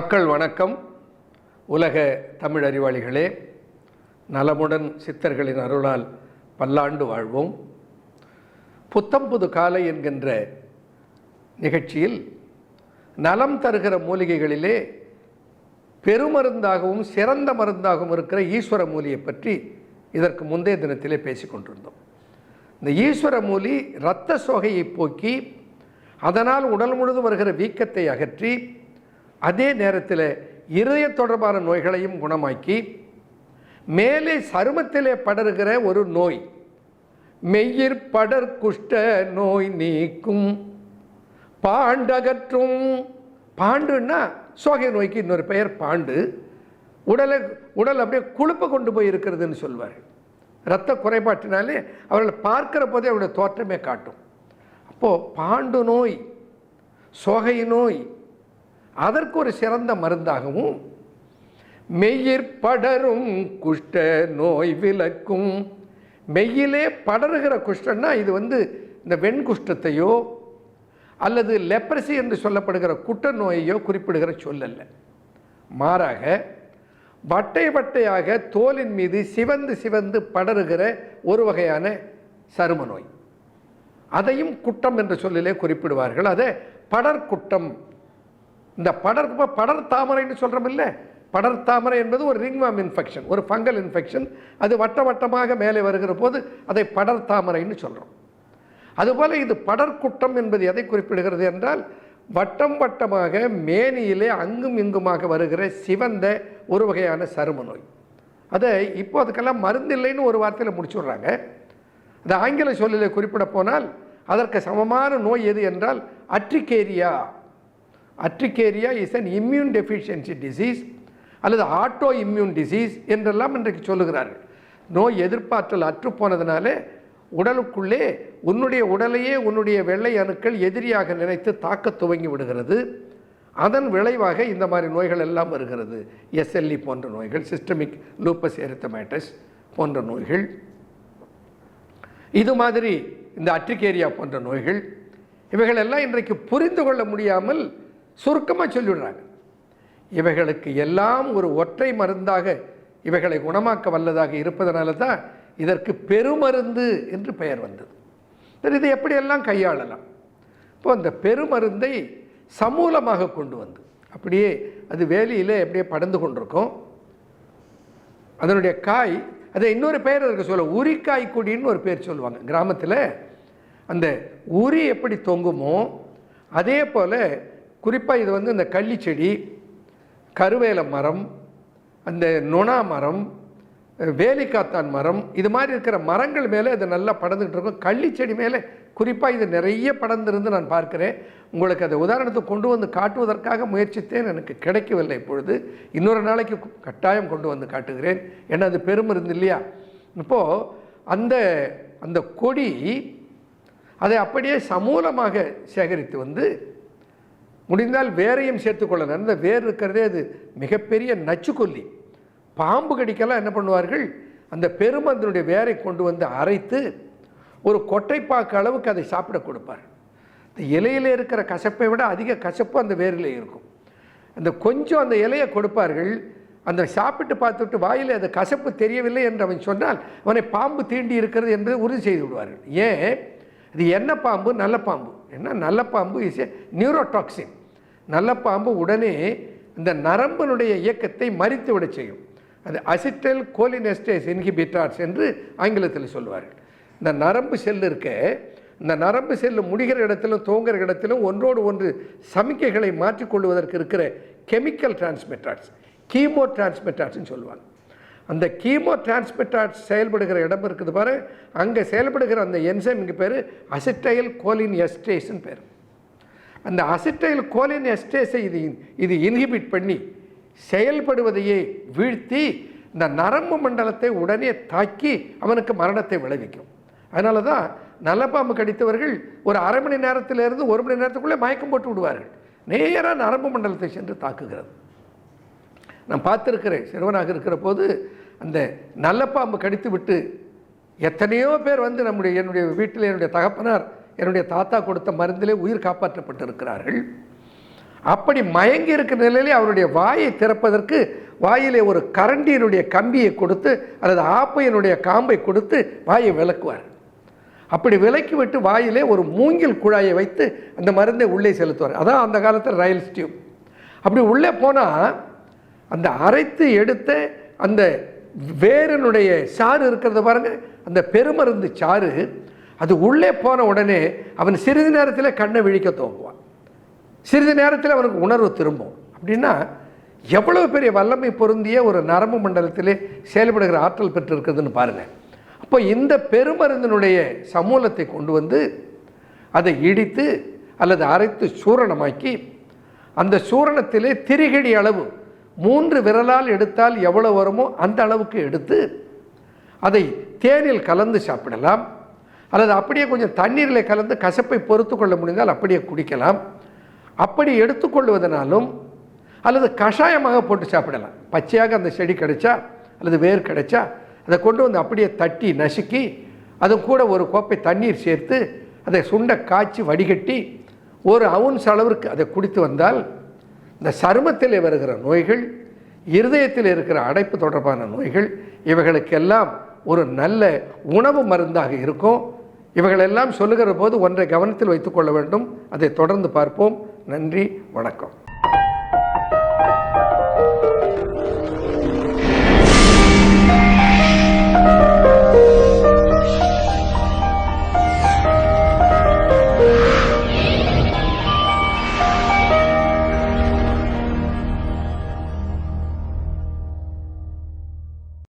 மக்கள் வணக்கம். உலக தமிழ் அறிவாளிகளே நலமுடன் சித்தர்களின் அருளால் பல்லாண்டு வாழ்வோம். புத்தம்புது காலை என்கின்ற நிகழ்ச்சியில் நலம் தருகிற மூலிகைகளிலே பெருமருந்தாகவும் சிறந்த மருந்தாகவும் இருக்கிற ஈஸ்வர மூலியை பற்றி இதற்கு முந்தைய தினத்திலே பேசிக் கொண்டிருந்தோம். இந்த ஈஸ்வர மூலி இரத்த சோகையை போக்கி அதனால் உடல் முழுதும் வருகிற வீக்கத்தை அகற்றி அதே நேரத்தில் இருதய தொடர்பான நோய்களையும் குணமாக்கி மேலே சருமத்திலே படருகிற ஒரு நோய் மெய்யிற் படர் குஷ்ட நோய் நீக்கும் பாண்டகற்றும். பாண்டுன்னா சோகை நோய்க்கு இன்னொரு பெயர் பாண்டு. உடலை உடல் அப்படியே குழுப்ப கொண்டு போய் இருக்கிறதுன்னு சொல்வார்கள் இரத்த குறைபாட்டினாலே அவர்களை பார்க்கிற போதே அவருடைய தோற்றமே காட்டும். அப்போது பாண்டு நோய் சோகை நோய் அதற்கு ஒரு சிறந்த மருந்தாகவும் மெய்யிற் படரும் குஷ்ட நோய் விலக்கும். மெய்யிலே படருகிற குஷ்டன்னா இது வந்து இந்த வெண்குஷ்டத்தையோ அல்லது லெப்ரசி என்று சொல்லப்படுகிற குட்ட நோயையோ குறிப்பிடுகிற சொல்லல்ல. மாறாக வட்டை வட்டையாக தோலின் மீது சிவந்து சிவந்து படருகிற ஒரு வகையான சரும நோய். அதையும் குட்டம் என்ற சொல்லிலே குறிப்பிடுவார்கள். அதை படர்குட்டம் இந்த படர் படர் தாமரைன்னு சொல்கிறோம் இல்லை படர் தாமரை என்பது ஒரு ரிங்வாம் இன்ஃபெக்ஷன் ஒரு ஃபங்கல் இன்ஃபெக்ஷன் அது வட்ட வட்டமாக மேலே வருகிற போது அதை படர் தாமரைன்னு சொல்கிறோம் அதுபோல் இது படர்குட்டம் என்பது எதை குறிப்பிடுகிறது என்றால் வட்டம் வட்டமாக மேனியிலே அங்கும் இங்குமாக வருகிற சிவந்த ஒரு வகையான சரும நோய். அதை இப்போ அதுக்கெல்லாம் மருந்தில்லைன்னு ஒரு வார்த்தையில் முடிச்சுடுறாங்க. இந்த ஆங்கில சொல்லில் குறிப்பிட போனால் அதற்கு சமமான நோய் எது என்றால் urticaria. Urticaria is an immune deficiency disease அல்லது ஆட்டோ இம்யூன் டிசீஸ் என்றெல்லாம் இன்றைக்கு சொல்லுகிறார்கள். நோய் எதிர்ப்பாற்றல் அற்றுப்போனதுனாலே உடலுக்குள்ளே உன்னுடைய உடலையே உன்னுடைய வெள்ளை அணுக்கள் எதிரியாக நினைத்து தாக்க துவங்கி விடுகிறது. அதன் விளைவாக இந்த மாதிரி நோய்கள் எல்லாம் வருகிறது. எஸ்எல்இ போன்ற நோய்கள் சிஸ்டமிக் லூப்பஸ் எரித்தமேட்டஸ் போன்ற நோய்கள். இது மாதிரி இந்த அட்ரிகேரியா போன்ற நோய்கள் இவைகள் எல்லாம் இன்றைக்கு புரிந்து கொள்ள முடியாமல் சுருக்கமாக சொல்லிவிடுறாங்க இவைகளுக்கு எல்லாம் ஒரு ஒற்றை மருந்தாக இவைகளை குணமாக்க வல்லதாக இருப்பதனால தான் இதற்கு பெருமருந்து என்று பெயர் வந்தது. சரி, இதை எப்படியெல்லாம் கையாளலாம்? இப்போ அந்த பெருமருந்தை சமூலமாக கொண்டு வந்து அப்படியே அது வேலியிலே அப்படியே படந்து கொண்டிருக்கும். அதனுடைய காய் அதை இன்னொரு பெயர் இருக்கு சொல்ல உரிக்காய் கொடின்னு ஒரு பேர் சொல்லுவாங்க. கிராமத்தில் அந்த உரி எப்படி தொங்குமோ அதே போல் குறிப்பாக இது வந்து இந்த கள்ளி செடி கருவேல மரம் அந்த நொணா மரம் வேலிக்காத்தான் மரம் இது மாதிரி இருக்கிற மரங்கள் மேலே இது நல்லா படர்ந்துகிட்டு இருக்கும். கள்ளி செடி மேலே குறிப்பாக இது நிறைய படர்ந்திருந்து நான் பார்க்கிறேன். உங்களுக்கு அதை உதாரணத்துக்கு கொண்டு வந்து காட்டுவதற்காக முயற்சித்தேன். எனக்கு கிடைக்கவில்லை இப்பொழுது. இன்னொரு நாளைக்கு கட்டாயம் கொண்டு வந்து காட்டுகிறேன். ஏன்னா அது பெருமருந்து இல்லையா? இப்போது அந்த அந்த கொடி அதை அப்படியே சமூலமாக சேகரித்து வந்து முடிந்தால் வேரையும் சேர்த்துக்கொள்ளணும் அந்த வேர் இருக்கிறதே அது மிகப்பெரிய நச்சுக்கொல்லி. பாம்பு கடிக்கெல்லாம் என்ன பண்ணுவார்கள்? அந்த பெருமந்தனுடைய வேரை கொண்டு வந்து அரைத்து ஒரு கொட்டைப்பாக்கு அளவுக்கு அதை சாப்பிட கொடுப்பார். இந்த இலையில் இருக்கிற கசப்பை விட அதிக கசப்பு அந்த வேரில் இருக்கும். அந்த கொஞ்சம் அந்த இலையை கொடுப்பார்கள். அந்த சாப்பிட்டு பார்த்துட்டு வாயில் அந்த கசப்பு தெரியவில்லை என்று அவன் சொன்னால் அவனை பாம்பு தீண்டி இருக்கிறது என்பதை உறுதி செய்து விடுவார்கள். ஏன்? இது என்ன பாம்பு? நல்ல பாம்பு. என்ன? நல்ல பாம்பு இஸ் ஏ நியூரோடாக்சின் நல்ல பாம்பு உடனே இந்த நரம்பினுடைய இயக்கத்தை மறித்து விட செய்யும். அது அசிட்டல் கோலினெஸ்டேஸ் இன்ஹிபிட்டார்ஸ் என்று ஆங்கிலத்தில் சொல்லுவார்கள் இந்த நரம்பு செல் இருக்க இந்த நரம்பு செல்லு முடிகிற இடத்திலும் தூங்குற இடத்திலும் ஒன்றோடு ஒன்று சமிக்கைகளை மாற்றிக்கொள்வதற்கு இருக்கிற கெமிக்கல் டிரான்ஸ்மிட்டார்ஸ் கீமோ டிரான்ஸ்மிட்டர்ஸ்னு சொல்லுவாங்க அந்த கீமோ டிரான்ஸ்மிட்டார்ஸ் செயல்படுகிற இடம் இருக்குது பாரு. அங்கே செயல்படுகிற அந்த என்சைம் இங்கே பேர் அசிட்டைல் கோலின் எஸ்டேஸ்ன்னு பேர். அந்த அசிட்டைல் கோலின் எஸ்டேஸை இது இது இன்ஹிபிட் பண்ணி செயல்படுவதையே வீழ்த்தி இந்த நரம்பு மண்டலத்தை உடனே தாக்கி அவனுக்கு மரணத்தை விளைவிக்கும். அதனால தான் நல்ல பாம்பு கடித்தவர்கள் ஒரு அரை மணி நேரத்திலிருந்து ஒரு மணி நேரத்துக்குள்ளே மயக்கம் போட்டு விடுவார்கள். நேராக நரம்பு மண்டலத்தை சென்று தாக்குகிறது. நான் பார்த்துருக்கிறேன் சிறுவனாக இருக்கிற போது அந்த நல்ல பாம்பு கடித்து விட்டு எத்தனையோ பேர் வந்து நம்முடைய என்னுடைய வீட்டில் என்னுடைய தகப்பனார் என்னுடைய தாத்தா கொடுத்த மருந்திலே உயிர் காப்பாற்றப்பட்டிருக்கிறார்கள். அப்படி மயங்கி இருக்கிற நிலையிலே அவருடைய வாயை திறப்பதற்கு வாயிலே ஒரு கரண்டியினுடைய கம்பியை கொடுத்து அல்லது ஆப்பையினுடைய காம்பை கொடுத்து வாயை விளக்குவார். அப்படி விலக்கி விட்டு வாயிலே ஒரு மூங்கில் குழாயை வைத்து அந்த மருந்தை உள்ளே செலுத்துவார். அதான் அந்த காலத்தில் ரயில் ஸ்டியூப் அப்படி உள்ளே போனால் அந்த அரைத்து எடுத்த அந்த வேரனுடைய சாறு இருக்கிறத பாருங்கள் அந்த பெருமருந்து சாறு அது உள்ளே போன உடனே அவன் சிறிது நேரத்தில் கண்ணை விழிக்க துவங்குவான். சிறிது நேரத்தில் அவனுக்கு உணர்வு திரும்பும். அப்படின்னா எவ்வளவு பெரிய வல்லமை பொருந்திய ஒரு நரம்பு மண்டலத்திலே செயல்படுகிற ஆற்றல் பெற்றிருக்கிறதுன்னு பாருங்கள் அப்போ இந்த பெருமருந்தினுடைய சமூலத்தை கொண்டு வந்து அதை இடித்து அல்லது அரைத்து சூரணமாக்கி அந்த சூரணத்திலே திரிகடி அளவு மூன்று விரலால் எடுத்தால் எவ்வளோ வருமோ அந்த அளவுக்கு எடுத்து அதை தேனில் கலந்து சாப்பிடலாம். அல்லது அப்படியே கொஞ்சம் தண்ணீரில் கலந்து கசப்பை பொறுத்து கொள்ள முடிந்தால் அப்படியே குடிக்கலாம். அப்படி எடுத்துக்கொள்வதனாலும் அல்லது கஷாயமாக போட்டு சாப்பிடலாம். பச்சையாக அந்த செடி கிடைச்சா அல்லது வேர் கிடைச்சா அதை கொண்டு வந்து அப்படியே தட்டி நசுக்கி அது கூட ஒரு கோப்பை தண்ணீர் சேர்த்து அதை சுண்ட காய்ச்சி வடிகட்டி ஒரு அவுன்ஸ் அளவிற்கு அதை குடித்து வந்தால் இந்த சருமத்தில் வருகிற நோய்கள் இருதயத்தில் இருக்கிற அடைப்பு தொடர்பான நோய்கள் இவைகளுக்கெல்லாம் ஒரு நல்ல உணவு மருந்தாக இருக்கும். இவைகளெல்லாம் சொல்லுகிற போது ஒன்றை கவனத்தில் வைத்துக்கொள்ள வேண்டும். அதை தொடர்ந்து பார்ப்போம். நன்றி வணக்கம்.